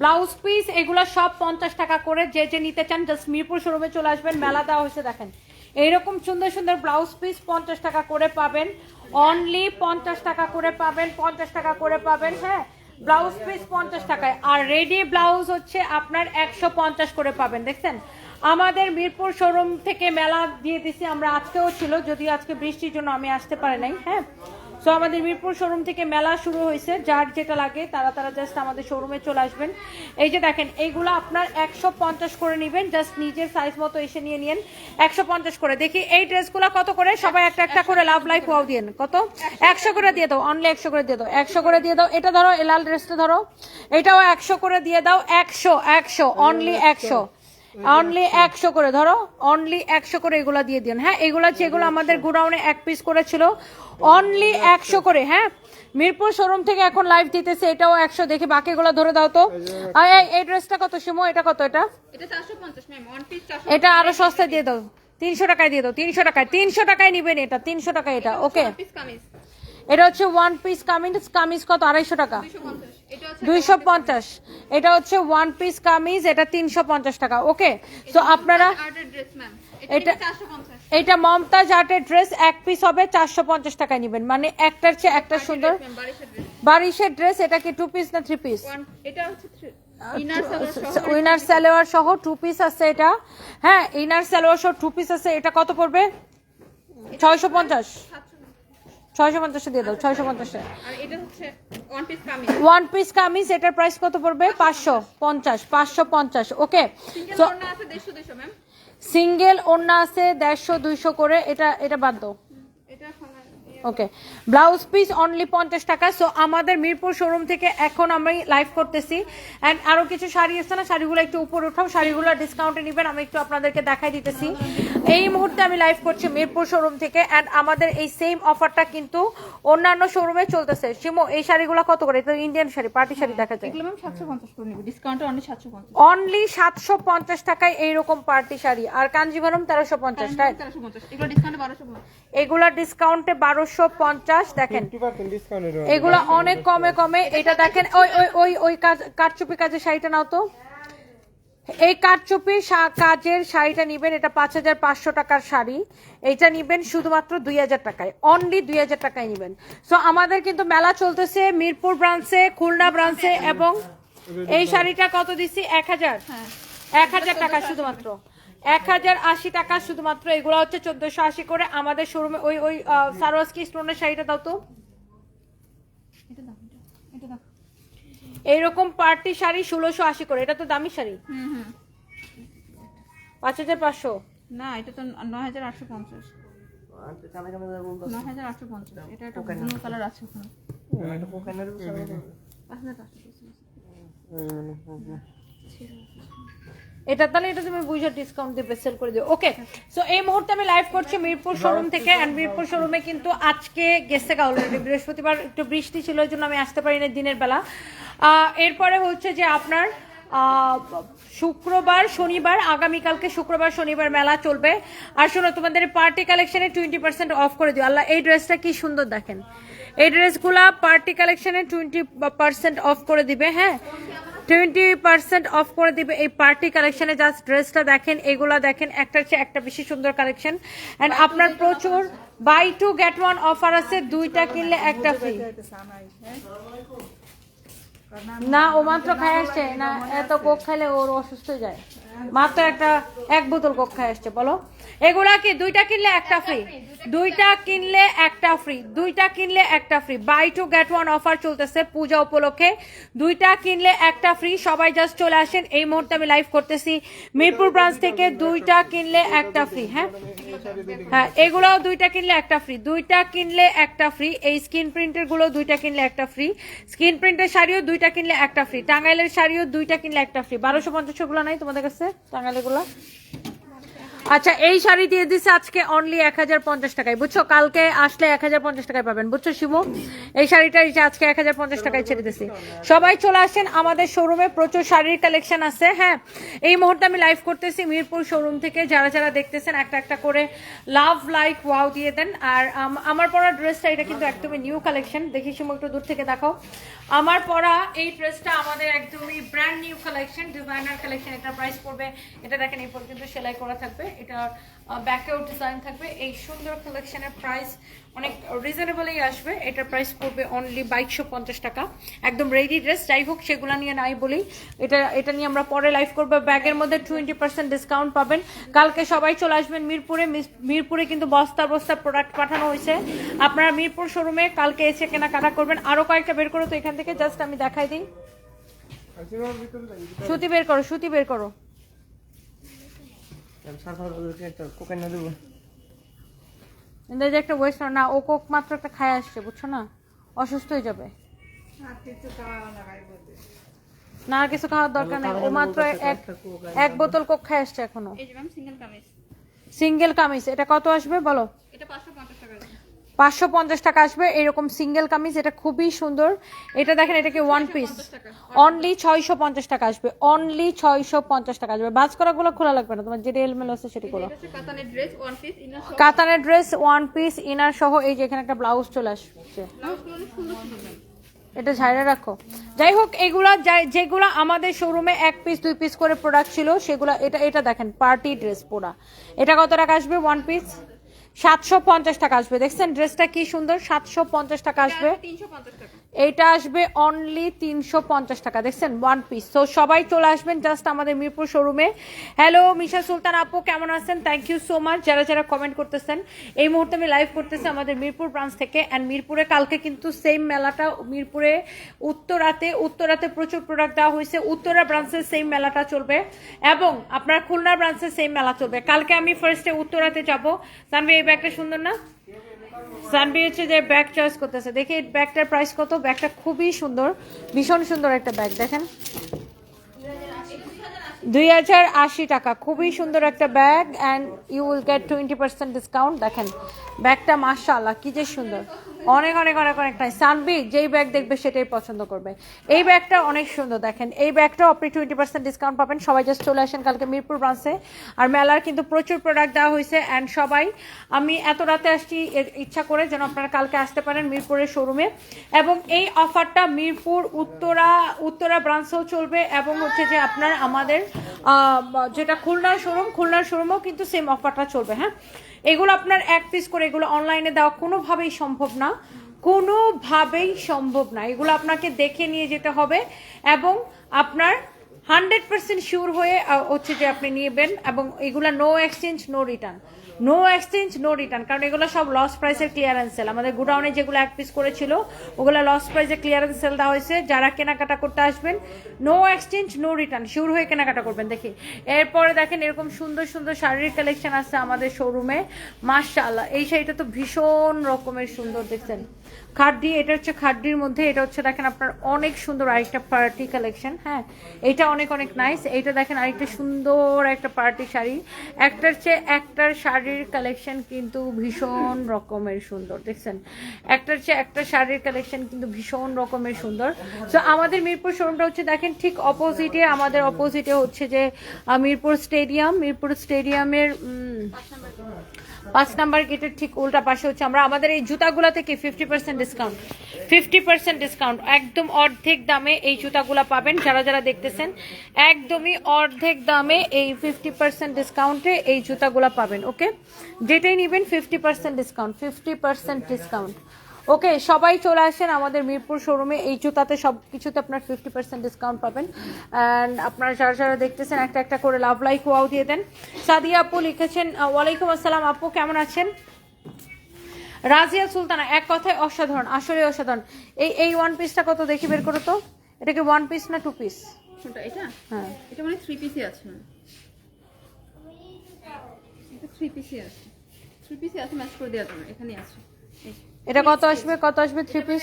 Blouse piece, এগুলো সব পঞ্চাশ টাকা করে যে যে নিতে চান জাস্ট মিরপুর শোরুমে চলে আসবেন, মেলা দেওয়া হয়েছে, দেখেন। এইরকম সুন্দর সুন্দর ব্লাউজ পিস পঞ্চাশ টাকা করে পাবেন। অনলি পঞ্চাশ টাকা করে পাবেন, পঞ্চাশ টাকা করে পাবেন হ্যাঁ? ব্লাউজ পিস পঞ্চাশ টাকায়। আর রেডি ব্লাউজ হচ্ছে আপনার একশো পঞ্চাশ করে পাবেন, দেখছেন? আমাদের মিরপুর শোরুম থেকে মেলা দিয়ে দিছি, আমরা আজকেও ছিল, যদিও আজকে বৃষ্টির জন্য আমি আসতে পারি নাই হ্যাঁ? সো আমাদের মিরপুর শোরুম থেকে মেলা শুরু হয়েছে। যার যেটা লাগে, তারা তারা জাস্ট আমাদের শোরুমে চলে আসবেন। এই যে দেখেন, এইগুলো আপনার একশো পঞ্চাশ করে নেবেন। জাস্ট নিজের সাইজ মতো এসে নিয়ে নিন একশো পঞ্চাশ করে। দেখি এই ড্রেসগুলো কত করে? সবাই একটা একটা করে লাভ লাইফ ওয়াও দিয়ে কত? একশো করে দিয়ে দাও। অনলি একশো করে দিয়ে দাও। একশো করে দিয়ে দাও। এটা ধরো এই লাল ড্রেসটা ধরো। এটাও একশো করে দিয়ে দাও। একশো একশো অনলি একশো। অনলি একশো করে ধরো অনলি একশো করে এগুলা দিয়ে দিন হ্যাঁ এগুলা যেগুলো আমাদের গোডাউনে এক পিস করেছিল। অনলি একশো করে হ্যাঁ। মিরপুর শোরুম থেকে এখন লাইভ দিতেছে এটাও একশো। দেখে বাকিগুলো ধরে দাও তো। আর এই- এই ড্রেসটা কত সুমো এটা কত এটা? এটা আরও সস্তায় দিয়ে দাও। তিনশো টাকায় দিয়ে দাও তিনশো টাকায়। তিনশো টাকায় নিবেন এটা তিনশো টাকায় এটা ওকে এটা হচ্ছে ওয়ান পিস কামিজ কামিজ কত আড়াইশো টাকা? দুইশো পঞ্চাশ। এটা হচ্ছে ওয়ান পিস কামিজ এটা তিনশো পঞ্চাশ টাকা ওকে তো আপনারা এটা- এটা মমতাজ আর্টের ড্রেস এক পিস হবে চারশো পঞ্চাশ টাকায় নিবেন। মানে একটার চেয়ে একটা সুন্দর বারিশের ড্রেস এটা কি টু পিস না থ্রি পিস এটা হচ্ছে উইনার সালোয়ার সহ। টু পিস আছে এটা। হ্যাঁ ইনার সালোয়ার সহ টু পিস আছে। এটা কত পড়বে? ছয়শো পঞ্চাশ। ছয়শো পঞ্চাশে দিয়ে দাও ছয়শো পঞ্চাশে। One piece kameez. এটার প্রাইস কত পড়বে? পাঁচশো পঞ্চাশ পাঁচশো পঞ্চাশ ওকে সিঙ্গেল তো ওড়না আছে দেড়শো দেড়শো সিঙ্গেল ওড়না আছে দেড়শো দুইশো করে এটা এটা বাদ দাও। এটা ওকে ব্লাউজ পিস অনলি পঞ্চাশ টাকা। সো আমাদের মিরপুর শোরুম থেকে এখন আমি লাইভ করতেছি। অ্যান্ড আরও কিছু শাড়ি আছে না? শাড়িগুলো একটু উপর উঠাও। শাড়িগুলো ডিসকাউন্টে নেবেন আমি একটু আপনাদেরকে দেখাই দিতেছি। এই মুহূর্তে আমি লাইভ করছি মিরপুর শোরুম থেকে। অ্যান্ড আমাদের এই সেম অফারটা কিন্তু অন্যান্য শোরুমে চলতেছে। শিমো এই শাড়িগুলো কত করে? তো ইন্ডিয়ান শাড়ি পার্টি শাড়ি দেখা যায়। অনলি সাতশো পঞ্চাশ টাকায় এইরকম পার্টি শাড়ি। আর কাঞ্জিভারম তেরোশো পঞ্চাশ টাকা এগুলো ডিসকাউন্টে বারোশো বারোশো পঞ্চাশ দেখেন। এগুলা অনেক কমে কমে এটা দেখেন ওই ওই ওই ওই কাজ কারচুপি কাজের শাড়িটা নাও তো। এই কারচুপি শা- কাজের শাড়িটা নিবেন এটা পাঁচ হাজার পাঁচশো টাকার শাড়ি। এইটা নিবেন শুধুমাত্র দুই হাজার টাকায় অনলি দুই হাজার টাকায় নিবেন। সো আমাদের কিন্তু মেলা চলতেছে মিরপুর ব্রাঞ্চে খুলনা ব্রাঞ্চে এবং এই শাড়িটা কত দিচ্ছি এক হাজার। এক হাজার টাকা শুধুমাত্র। এক হাজার আশি টাকা শুধুমাত্র এগুলো হচ্ছে চোদ্দশো আশি করে আমাদের শোরুমে ওই ওই সারোয়াজকি স্টোনের শাড়িটা দাও তো। এইরকম পার্টি শাড়ি ষোলোশো আশি করে এটা তো দামি শাড়ি? হুম হুম। পাঁচ হাজার পাঁচশো? না এটা তো নয় হাজার আটশো পঞ্চাশ। নয় হাজার আটশো পঞ্চাশ এটা একটা ব্লু কালার আছে ওখানে পাঁচ হাজার পাঁচশো এটা তাহলে এটা তুমি বুঝে ডিসকাউন্ট দিয়ে সেল করে দিও ওকে সো এই মুহূর্তে আমি লাইভ করছি মিরপুর শোরুম থেকে অ্যান্ড মিরপুর শোরুমে কিন্তু আজকে গেছে গা অলরেডি বৃহস্পতিবার একটু বৃষ্টি ছিল ওই জন্য আমি আসতে পারি না দিনের বেলা। এরপরে হচ্ছে যে আপনার শুক্রবার, শনিবার, আগামীকালকে শুক্রবার, শনিবার মেলা চলবে। আর শোনো, তোমাদের পার্টি কালেকশনে টোয়েন্টি পার্সেন্ট অফ করে দিও। আল্লাহ, এই ড্রেসটা কি সুন্দর দেখেন। এই ড্রেসগুলা পার্টি কালেকশনে টোয়েন্টি পার্সেন্ট অফ করে দিবে হ্যাঁ? টোয়েন্টি পার্সেন্ট অফ করে দিবে এই পার্টি কালেকশনে জাস্ট ড্রেসটা দেখেন এগুলা দেখেন একটার চেয়ে একটা বেশি সুন্দর কালেকশন অ্যান্ড আপনার প্রচুর buy two get one offer আছে দুইটা কিনলে একটা ফ্রি না ও মাত্র খাই আসছে। না এত কোক খাইলে ওর অসুস্থ যায়। মাত্র একটা এক বোতল কোক খাই আসছে বলো। এগুলা কি দুইটা কিনলে একটা ফ্রি দুইটা কিনলে একটা ফ্রি দুইটা কিনলে একটা free buy two get one offer চলতেছে পূজা উপলক্ষে। দুইটা কিনলে একটা ফ্রি সবাই জাস্ট চলে আসেন। এই মুহূর্তে আমি লাইভ করতেছি মিরপুর ব্রাঞ্চ থেকে দুইটা কিনলে একটা ফ্রি হ্যাঁ? হ্যাঁ এগুলোও দুইটা কিনলে একটা ফ্রি দুইটা কিনলে একটা ফ্রি এই স্ক্রিন প্রিন্টেরগুলো দুইটা কিনলে একটা ফ্রি স্ক্রিন প্রিন্টের শাড়িও দুইটা কিনলে একটা ফ্রি টাঙ্গাইলের শাড়িও দুইটা কিনলে একটা ফ্রি বারোশো পঞ্চাশগুলো নাই তোমাদের কাছে? টাঙ্গাইলেরগুলো আচ্ছা এই শাড়ি দিয়ে দিছে আজকে অনলি এক হাজার পঞ্চাশ টাকায়। বুঝছ? কালকে আসলে এক হাজার পঞ্চাশ টাকায় পাবেন। বুঝছ, শিবু? এই শাড়িটা আজকে এক হাজার পঞ্চাশ টাকায় ছেড়ে দিছি। সবাই চলে আসেন আমাদের শোরুমে প্রচুর শাড়ির কালেকশন আছে হ্যাঁ? এই মুহূর্তে আমি লাইভ করতেছি মিরপুর শোরুম থেকে। যারা যারা দেখতেছেন, একটা একটা করে লাভ লাইক ওয়াও দিয়ে দেন। আর আম- আমার পরা ড্রেসটা এটা কিন্তু একদমই নিউ কালেকশন দেখি শিমু একটু দূর থেকে দেখাও। আমার পরা এই ড্রেসটা আমাদের একদমই brand new collection designer collection এটা প্রাইস পড়বে। এটা দেখেন, এই পর্যন্ত সেলাই করা থাকবে। এটার ব্যাকেও ডিজাইন থাকবে। এই সুন্দর কালেকশনের প্রাইস অনেক রিজনেবলই আসবে। এটার প্রাইস পড়বে অনলি বাইশশো পঞ্চাশ টাকা। একদম রেডি ড্রেস যাই হোক সেগুলো নিয়ে নাই বলি এটা এটা নিয়ে আমরা পরে লাইভ করব। ব্যাগের মধ্যে টোয়েন্টি পার্সেন্ট ডিসকাউন্ট পাবেন। কালকে সবাই চলে আসবেন মিরপুরে। মিরপুরে কিন্তু বস্তা বস্তা প্রোডাক্ট পাঠানো হয়েছে। আপনারা মিরপুর শোরুমে কালকে এসে কেনাকাটা করবেন। আরও কয়েকটা বের করো তো এখান থেকে। জাস্ট আমি দেখাই দিই। সুতি বের করো সুতি বের করো কোকাইনা দেবো কিন্তু এই যে একটা ওয়েস্ট না ও কোক মাত্র একটা খায় আসছে বুঝছ না? অসুস্থ হয়ে যাবে। না আর কিছু খাওয়ার দরকার নেই। ও মাত্র এক এক বোতল কোক খায় আসছে এখনও। এই যে ম্যাম সিঙ্গেল কামিজ এটা কত আসবে বলো? এটা পাঁচশো পঞ্চাশ টাকা। পাঁচশো পঞ্চাশ টাকা আসবে। এরকম সিঙ্গেল কামিজ এটা খুবই সুন্দর। এটা দেখেন এটা কি ওয়ান পিস অনলি ছয়শো পঞ্চাশ টাকা আসবে। অনলি ছয়শো পঞ্চাশ টাকা আসবে। বাজ করা গুলো খোলা লাগবে না তোমার যেটা এলমেল আছে সেটি করো কাতানের ড্রেস ওয়ান পিস ইনার কাতানের ড্রেস ওয়ান পিস ইনার সহ এই যে এখানে একটা ব্লাউজ চলে আসছে। এটা ঝাড়ে রাখো। যাই হোক এগুলা যেগুলা আমাদের শোরুমে এক পিস দুই পিস করে প্রোডাক্ট ছিল সেগুলা এটা এটা দেখেন পার্টি ড্রেস পোড়া এটা কত টাকা আসবে? ওয়ান পিস সাতশো পঞ্চাশ টাকা আসবে। দেখছেন ড্রেসটা কি সুন্দর? সাতশো পঞ্চাশ টাকা আসবে। তিনশো পঞ্চাশ টাকা। এইটা আসবে অনলি তিনশো পঞ্চাশ টাকা। দেখছেন ওয়ান পিস তো সবাই চলে আসবেন জাস্ট আমাদের মিরপুর শোরুমে হ্যালো মিশা সুলতান আপু, কেমন আছেন? থ্যাংক ইউ সো মাচ যারা যারা কমেন্ট করতেছেন, এই মুহূর্তে আমি লাইভ করতেছি আমাদের মিরপুর ব্রাঞ্চ থেকে। অ্যান্ড মিরপুরে কালকে কিন্তু সেম মেলাটা, মিরপুরে উত্তরাতে উত্তরাতে প্রচুর প্রোডাক্ট দেওয়া হয়েছে। উত্তরা ব্রাঞ্চের সেম মেলাটা চলবে। এবং আপনার খুলনা ব্রাঞ্চের সেম মেলা চলবে। কালকে আমি ফার্স্টে উত্তরাতে যাব। জানবে এই ব্যাগটা সুন্দর না? সানবি হচ্ছে যে ব্যাগ চয়েস করতেছে। দেখি ব্যাগটার প্রাইস কত? ব্যাগটা খুবই সুন্দর, ভীষণ সুন্দর একটা ব্যাগ দেখেন। দুই হাজার আশি টাকা, খুবই সুন্দর একটা bag and you will get twenty percent discount দেখেন। ব্যাগটা মাসা আল্লাহ কি যে সুন্দর। অনেক অনেক অনেক অনেক নাই সানবি, যেই ব্যাগ দেখবে সেটাই পছন্দ করবে। এই ব্যাগটা অনেক সুন্দর, দেখেন। এই ব্যাগটাও আপনি টোয়েন্টি পার্সেন্ট ডিসকাউন্ট পাবেন। সবাই জাস্ট চলে আসেন কালকে মিরপুর ব্রাঞ্চে আর মেলার কিন্তু প্রচুর প্রোডাক্ট দেওয়া হয়েছে। অ্যান্ড সবাই, আমি এত রাতে আসছি ইচ্ছা করে যেন আপনারা কালকে আসতে পারেন মিরপুরের শোরুমে এবং এই অফারটা মিরপুর উত্তরা উত্তরা ব্রাঞ্চেও চলবে। এবং হচ্ছে যে আপনার আমাদের যেটা খুলনার শোরুম খুলনার শোরুমেও কিন্তু সেম অফারটা চলবে হ্যাঁ? এগুলো আপনার এক পিস করে এগুলো অনলাইনে দেওয়া কোনোভাবেই সম্ভব না। কোনোভাবেই সম্ভব না। এগুলো আপনাকে দেখে নিয়ে যেতে হবে এবং আপনার হান্ড্রেড পার্সেন্ট শিওর হয়ে হচ্ছে যে আপনি নিয়েবেন এবং এগুলো no exchange no return no exchange no return কারণ এগুলো সব লস প্রাইসের ক্লিয়ারেন্স সেল আমাদের গুডাউনে যেগুলো এক পিস করেছিল, ওগুলো লস প্রাইসে ক্লিয়ারেন্স সেল দেওয়া হয়েছে। যারা কেনাকাটা করতে আসবেন no exchange no return sure হয়ে কেনাকাটা করবেন, দেখি। এরপরে দেখেন এরকম সুন্দর সুন্দর শাড়ির কালেকশন আছে আমাদের শোরুমে মার্শাল্লাহ এই শাড়িটা তো ভীষণ রকমের সুন্দর, দেখছেন? খাড্ডি, এটা হচ্ছে খাড্ডির মধ্যে, এটা হচ্ছে দেখেন আপনার অনেক সুন্দর আরেকটা পার্টি কালেকশন হ্যাঁ? এটা অনেক অনেক নাইস এটা দেখেন আরেকটা সুন্দর একটা পার্টি শাড়ি। একটার চেয়ে একটার শাড়ির কালেকশন কিন্তু ভীষণ রকমের সুন্দর, দেখছেন? একটার চেয়ে একটা শাড়ির কালেকশন কিন্তু ভীষণ রকমের সুন্দর। তো আমাদের মিরপুর শোরুমটা হচ্ছে দেখেন ঠিক অপোজিটে আমাদের অপোজিটে হচ্ছে যে মিরপুর স্টেডিয়াম মিরপুর স্টেডিয়ামের পাঁচ নাম্বার গেটের ঠিক উল্টা পাশে হচ্ছে আমরা। আমাদের এই জুতাগুলা থেকে fifty percent discount fifty percent discount একদম অর্ধেক দামে এই জুতাগুলা পাবেন যারা যারা দেখতেছেন। একদমই অর্ধেক দামে এই ফিফটি পার্সেন্ট ডিসকাউন্টে এই জুতাগুলা পাবেন, ওকে? যেটাই নেবেন fifty percent discount fifty percent discount okay সবাই চলে আসেন আমাদের মিরপুর শোরুমে এই জুতাতে সব কিছুতে আপনার ফিফটি পার্সেন্ট ডিসকাউন্ট পাবেন। অ্যান্ড আপনারা যারা যারা দেখতেছেন একটা একটা করে লাভ লাইক ওয়াও দিয়ে দেন। সাদিয়া আপু লিখেছেন ওয়ালাইকুম আসসালাম আপু কেমন আছেন? রাজিয়া সুলতানা এক কথায় অসাধারণ আসলে অসাধারণ। এই এই ওয়ান পিসটা কত দেখি বের করো তো? এটা কি ওয়ান পিস না টু পিস এটা? হ্যাঁ। এটা মানে থ্রি পিসই আছে। এটা থ্রি পিসই আছে। থ্রি পিসই আছে ম্যাচ করে দেওয়া যাবে এখানে আছে। এটা কত আসবে? কত আসবে? থ্রি পিস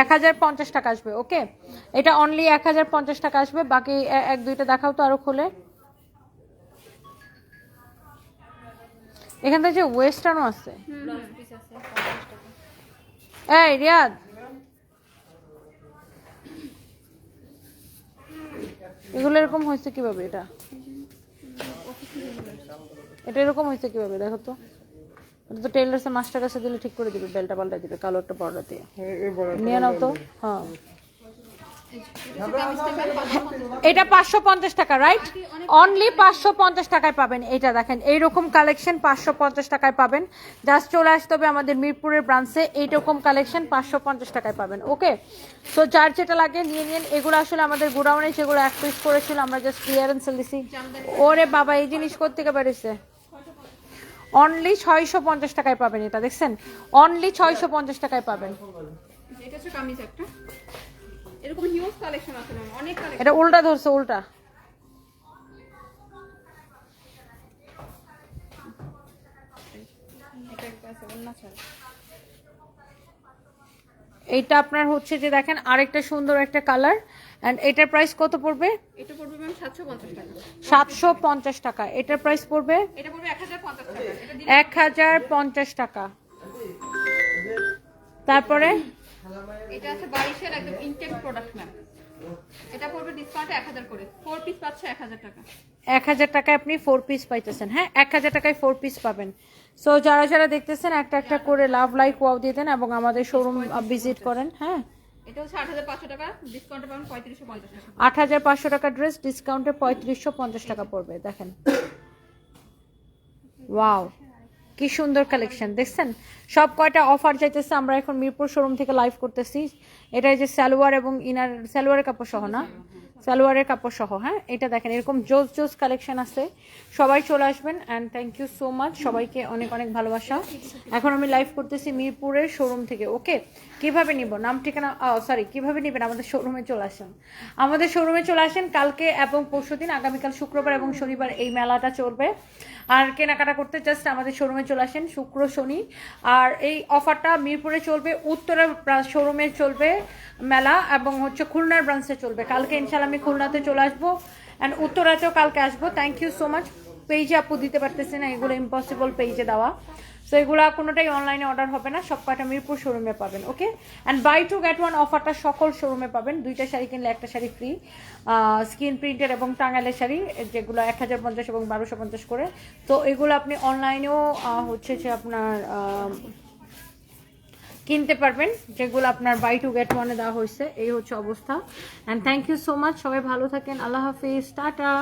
এক হাজার পঞ্চাশ টাকা আসবে ওকে এটা অনলি এক হাজার পঞ্চাশ টাকা আসবে বাকি এক দুইটা দেখাও তো আরও খুলে। এখান থেকে যে ওয়েস্টার্নও আছে। এই রিয়াদ। এগুলো এরকম হয়েছে কীভাবে এটা? এটা এরকম হয়েছে কীভাবে? দেখো তো। তো টেইলার্সের মাস্টার কাছে দিলে ঠিক করে দিবে বেলটা পাল্টা দিবে কালো একটা বর্ডার দিয়ে। নিয়ে নাও তো হ্যাঁ। এটা পাঁচশো পঞ্চাশ টাকা রাইট অনলি পাঁচশো পঞ্চাশ টাকায় পাবেন এটা দেখেন এইরকম কালেকশন পাঁচশো পঞ্চাশ টাকায় পাবেন। জাস্ট চলে আসতে হবে আমাদের মিরপুরের ব্রাঞ্চে এইরকম কালেকশন পাঁচশো পঞ্চাশ টাকায় পাবেন ওকে সো যার যেটা লাগে নিয়ে নিন। এগুলো আসলে আমাদের গোডাউনে যেগুলো এক পিস করেছিল আমরা জাস্ট ক্লিয়ারেন্স দিছি। ওরে বাবা এই জিনিস কোথেকে বেরিয়েছে? অনলি ছয়শো পঞ্চাশ টাকায় পাবেন এটা দেখছেন? অনলি ছয়শো পঞ্চাশ টাকায় পাবেন। এটা হচ্ছে কামিজ একটা। এরকম হিউজ কালেকশন আছে অনেক কালেকশন এটা উল্টা ধরছে উল্টা। এইটা আপনার হচ্ছে যে দেখেন আরেকটা সুন্দর একটা কালার অ্যান্ড এটার প্রাইস কত পড়বে? এটা পড়বে ম্যাম সাতশো পঞ্চাশ টাকা। এটার প্রাইস পড়বে? এটা পড়বে এক হাজার পঞ্চাশ টাকা। টাকা। তারপরে? এটা আছে বারিশের একদম ইনটেক প্রোডাক্ট ম্যাম এটা পড়বে ডিসকাউন্টে করে। পিস পাচ্ছে টাকা। এক হাজার টাকায় আপনি পিস পাইতেছেন হ্যাঁ? এক হাজার টাকায় ফোর পিস পাবেন। সো যারা যারা দেখতেছেন একটা একটা করে লাভ লাইক ওয়াও দিয়ে দেন এবং আমাদের শোরুম ভিজিট করেন হ্যাঁ? এটা হচ্ছে আট হাজার পাঁচশো টাকা ডিসকাউন্টে পাবেন পঁয়ত্রিশশো পঞ্চাশ টাকা। আট হাজার পাঁচশো টাকা ড্রেস ডিসকাউন্টে পঁয়ত্রিশশো পঞ্চাশ টাকা পড়বে, দেখেন। ওয়াও কি সুন্দর কালেকশন দেখছেন? সব কয়টা অফার যাইতেছে, আমরা এখন মিরপুর শোরুম থেকে লাইভ করতেছি। এটা যে সালোয়ার এবং ইনার সালোয়ারের কাপড় সহ না? সালোয়ারের কাপড় সহ হ্যাঁ? এটা দেখেন, এরকম জোস জোস কালেকশন আছে। সবাই চলে আসবেন and thank you so much সবাইকে অনেক অনেক ভালোবাসা। এখন আমি লাইভ করতেছি মিরপুরের শোরুম থেকে ওকে কীভাবে নিব? নাম, ঠিকানা সরি কীভাবে নেবেন? আমাদের শোরুমে চলে আসেন। আমাদের শোরুমে চলে আসেন কালকে এবং পরশুদিন আগামীকাল শুক্রবার এবং শনিবার এই মেলাটা চলবে। আর কেনাকাটা করতে জাস্ট আমাদের শোরুমে চলে আসেন, শুক্র, শনি। আর এই অফারটা মিরপুরে চলবে, উত্তরের শোরুমে চলবে মেলা এবং হচ্ছে খুলনার ব্রাঞ্চে চলবে। কালকে ইনশাল্লাহ আমি খুলনাতে চলে আসব। অ্যান্ড উত্তরাতেও কালকে আসব। থ্যাংক ইউ সো মাচ পেজে আপু দিতে পারতেছি না, এগুলো ইম্পসিবল পেজে দেওয়া। সো এগুলো কোনোটাই অনলাইনে অর্ডার হবে না, সব কয়টা মিরপুর শোরুমে পাবেন okay and buy two get one অফারটা সকল শোরুমে পাবেন, দুইটা শাড়ি কিনলে একটা শাড়ি ফ্রি স্কিন প্রিন্টের এবং টাঙ্গাইলের শাড়ি, যেগুলো এক হাজার পঞ্চাশ এবং বারোশো পঞ্চাশ করে। তো এগুলো আপনি অনলাইনেও হচ্ছে যে আপনার কিনতে পারবেন, যেগুলো আপনার বাই টু গেট ওয়ানে দেওয়া হয়েছে, এই হচ্ছে অবস্থা। And thank you so much সবাই ভালো থাকেন, আল্লাহ হাফিজ, টাটা।